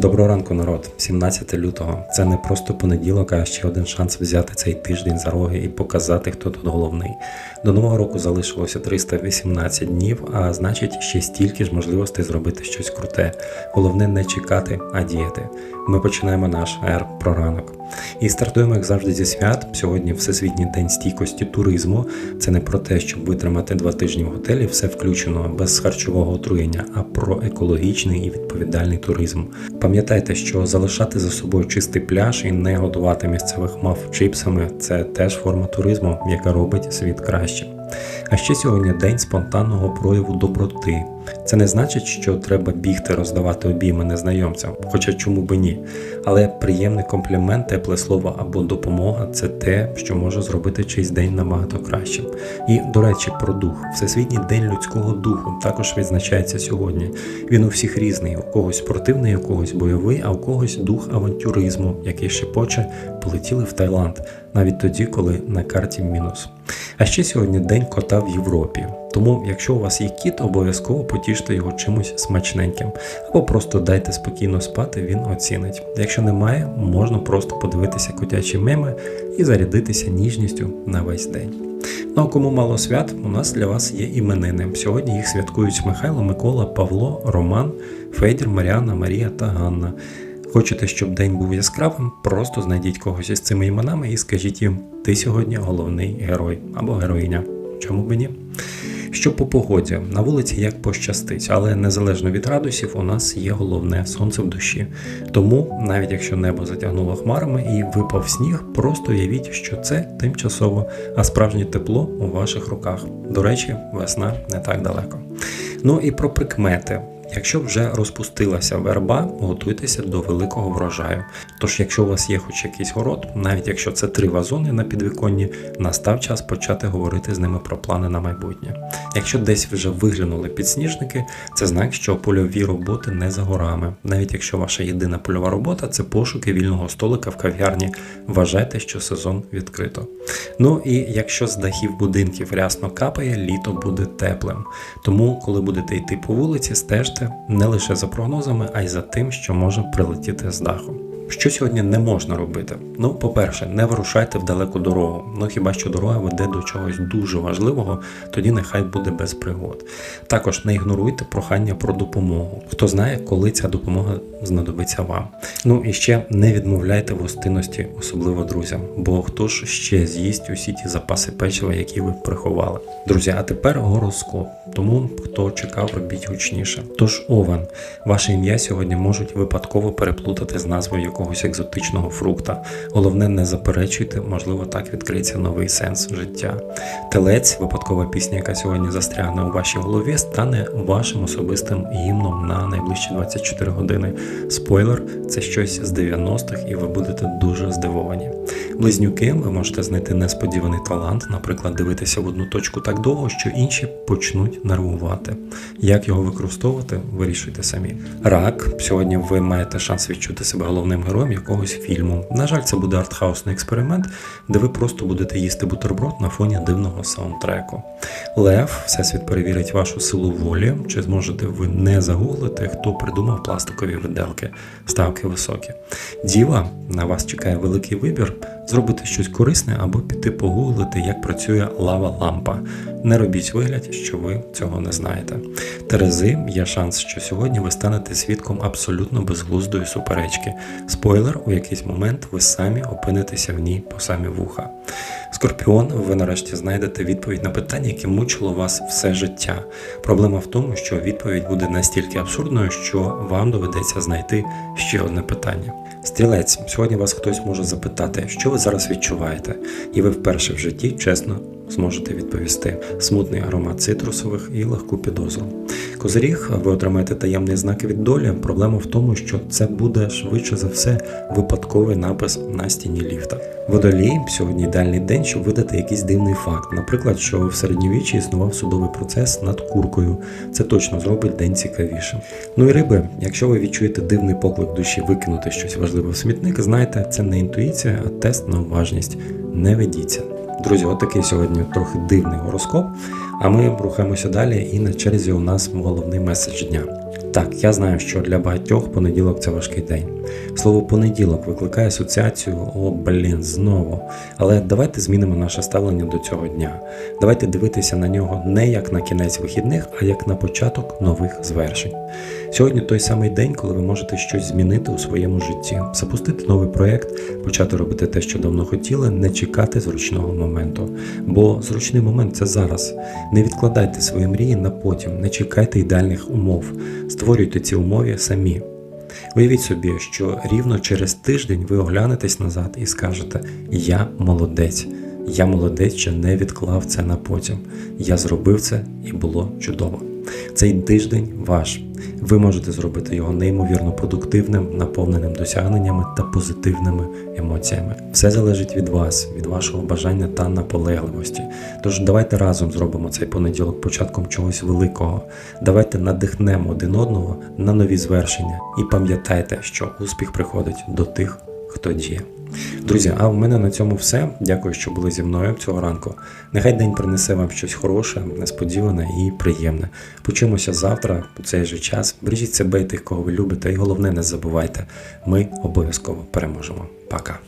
Доброго ранку, народ. 17 лютого. Це не просто понеділок, а ще один шанс взяти цей тиждень за роги і показати, хто тут головний. До нового року залишилося 318 днів, а значить ще стільки ж можливостей зробити щось круте. Головне не чекати, а діяти. Ми починаємо наш ер про ранок. І стартуємо, як завжди, зі свят. Сьогодні Всесвітній день стійкості туризму. Це не про те, щоб витримати два тижні в готелі, все включено без харчового отруєння, а про екологічний і відповідальний туризм. Пам'ятайте, що залишати за собою чистий пляж і не годувати місцевих мав чипсами це теж форма туризму, яка робить світ краще. А ще сьогодні день спонтанного прояву доброти. Це не значить, що треба бігти роздавати обійми незнайомцям, хоча чому би ні. Але приємний комплімент, тепле слово або допомога це те, що може зробити чийсь день набагато кращим. І, до речі, про дух. Всесвітній день людського духу також відзначається сьогодні. Він у всіх різний, у когось спортивний, у когось бойовий, а у когось дух авантюризму, який шепоче полетіли в Таїланд, навіть тоді, коли на карті мінус. А ще сьогодні день кота в Європі. Тому, якщо у вас є кіт, обов'язково потіште його чимось смачненьким, або просто дайте спокійно спати, він оцінить. Якщо немає, можна просто подивитися котячі меми і зарядитися ніжністю на весь день. Ну а кому мало свят, у нас для вас є іменини. Сьогодні їх святкують Михайло, Микола, Павло, Роман, Федір, Маріана, Марія та Ганна. Хочете, щоб день був яскравим, просто знайдіть когось із цими іменами і скажіть їм, ти сьогодні головний герой або героїня. Чому б ні? Що по погоді на вулиці як пощастить, але незалежно від радусів, у нас є головне сонце в душі. Тому, навіть якщо небо затягнуло хмарами і випав сніг, просто уявіть, що це тимчасово, а справжнє тепло у ваших руках. До речі, весна не так далеко. Ну і про прикмети. Якщо вже розпустилася верба, готуйтеся до великого врожаю. Тож, якщо у вас є хоч якийсь город, навіть якщо це три вазони на підвіконні, настав час почати говорити з ними про плани на майбутнє. Якщо десь вже виглянули підсніжники, це знак, що польові роботи не за горами. Навіть якщо ваша єдина польова робота це пошуки вільного столика в кав'ярні, вважайте, що сезон відкрито. Ну і якщо з дахів будинків рясно капає, літо буде теплим. Тому, коли будете йти по вулиці, стежте не лише за прогнозами, а й за тим, що може прилетіти з даху. Що сьогодні не можна робити? Ну, по-перше, не вирушайте в далеку дорогу. Ну хіба що дорога веде до чогось дуже важливого, тоді нехай буде без пригод. Також не ігноруйте прохання про допомогу. Хто знає, коли ця допомога знадобиться вам. Ну і ще не відмовляйте гостинності, особливо друзям, бо хто ж ще з'їсть усі ті запаси печива, які ви приховали. Друзі, а тепер гороскоп. Тому хто чекав, робіть гучніше. Тож овен, ваше ім'я сьогодні можуть випадково переплутати з назвою якогось екзотичного фрукта. Головне, не заперечуйте, можливо, так відкриється новий сенс життя. Телець, випадкова пісня, яка сьогодні застрягне у вашій голові, стане вашим особистим гімном на найближчі 24 години. Спойлер, це щось з 90-х, і ви будете дуже здивовані. Близнюки, ви можете знайти несподіваний талант, наприклад, дивитися в одну точку так довго, що інші почнуть нервувати. Як його використовувати, вирішуйте самі. Рак, сьогодні ви маєте шанс відчути себе головним якогось фільму. На жаль, це буде артхаусний експеримент, де ви просто будете їсти бутерброд на фоні дивного саундтреку. Лев, всесвіт перевірить вашу силу волі, чи зможете ви не загуглити, хто придумав пластикові виделки, ставки високі. Діва, на вас чекає великий вибір. Зробити щось корисне або піти погуглити, як працює лава лампа. Не робіть вигляд, що ви цього не знаєте. Терези, є шанс, що сьогодні ви станете свідком абсолютно безглуздої суперечки. Спойлер, у якийсь момент ви самі опинитеся в ній по самі вуха. Скорпіон, ви нарешті знайдете відповідь на питання, яке мучило вас все життя. Проблема в тому, що відповідь буде настільки абсурдною, що вам доведеться знайти ще одне питання. Стрілець, сьогодні вас хтось може запитати, що ви зараз відчуваєте, і ви вперше в житті чесно зможете відповісти смутний аромат цитрусових і легку підозру. Козиріг, ви отримаєте таємний знак від долі. Проблема в тому, що це буде швидше за все випадковий напис на стіні ліфта. Водолій сьогодні ідеальний день, щоб видати якийсь дивний факт. Наприклад, що в середньовіччі існував судовий процес над куркою. Це точно зробить день цікавішим. Ну і риби, якщо ви відчуєте дивний поклик душі викинути щось важливе в смітник, знайте, це не інтуїція, а тест на уважність. Не ведіться. Друзі, отакий сьогодні трохи дивний гороскоп. А ми рухаємося далі, і на черзі у нас головний меседж дня. Так, я знаю, що для багатьох понеділок це важкий день. Слово понеділок викликає асоціацію о, блін, знову. Але давайте змінимо наше ставлення до цього дня. Давайте дивитися на нього не як на кінець вихідних, а як на початок нових звершень. Сьогодні той самий день, коли ви можете щось змінити у своєму житті, запустити новий проєкт, почати робити те, що давно хотіли, не чекати зручного моменту. Бо зручний момент це зараз. Не відкладайте свої мрії на потім, не чекайте ідеальних умов, створюйте ці умови самі. Уявіть собі, що рівно через тиждень ви оглянетесь назад і скажете: Я молодець. Я молодець, що не відклав це на потім. Я зробив це і було чудово. Цей тиждень ваш. Ви можете зробити його неймовірно продуктивним, наповненим досягненнями та позитивними емоціями. Все залежить від вас, від вашого бажання та наполегливості. Тож давайте разом зробимо цей понеділок початком чогось великого. Давайте надихнемо один одного на нові звершення і пам'ятайте, що успіх приходить до тих, хто діє. Друзі, а в мене на цьому все. Дякую, що були зі мною цього ранку. Нехай день принесе вам щось хороше, несподіване і приємне. Почуємося завтра у цей же час. Бережіть себе і тих, кого ви любите, і головне, не забувайте, ми обов'язково переможемо. Пока.